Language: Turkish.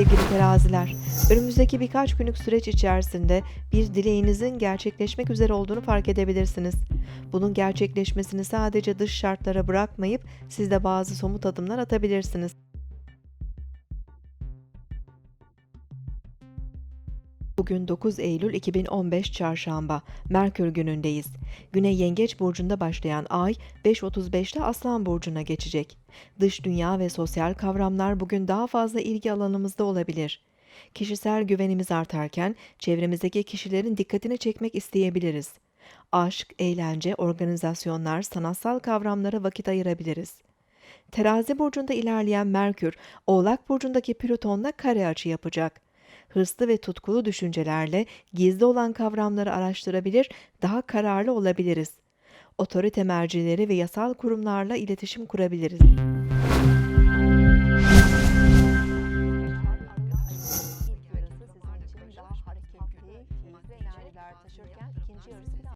sevgili teraziler. Önümüzdeki birkaç günlük süreç içerisinde bir dileğinizin gerçekleşmek üzere olduğunu fark edebilirsiniz. Bunun gerçekleşmesini sadece dış şartlara bırakmayıp siz de bazı somut adımlar atabilirsiniz. Bugün 9 Eylül 2015 Çarşamba, Merkür günündeyiz. Güne Yengeç burcunda başlayan ay 5.35'te Aslan burcuna geçecek. Dış dünya ve sosyal kavramlar bugün daha fazla ilgi alanımızda olabilir. Kişisel güvenimiz artarken çevremizdeki kişilerin dikkatini çekmek isteyebiliriz. Aşk, eğlence, organizasyonlar, sanatsal kavramlara vakit ayırabiliriz. Terazi burcunda ilerleyen Merkür, Oğlak burcundaki Plüton'la kare açı yapacak. Hırslı ve tutkulu düşüncelerle gizli olan kavramları araştırabilir, daha kararlı olabiliriz. Otorite mercileri ve yasal kurumlarla iletişim kurabiliriz.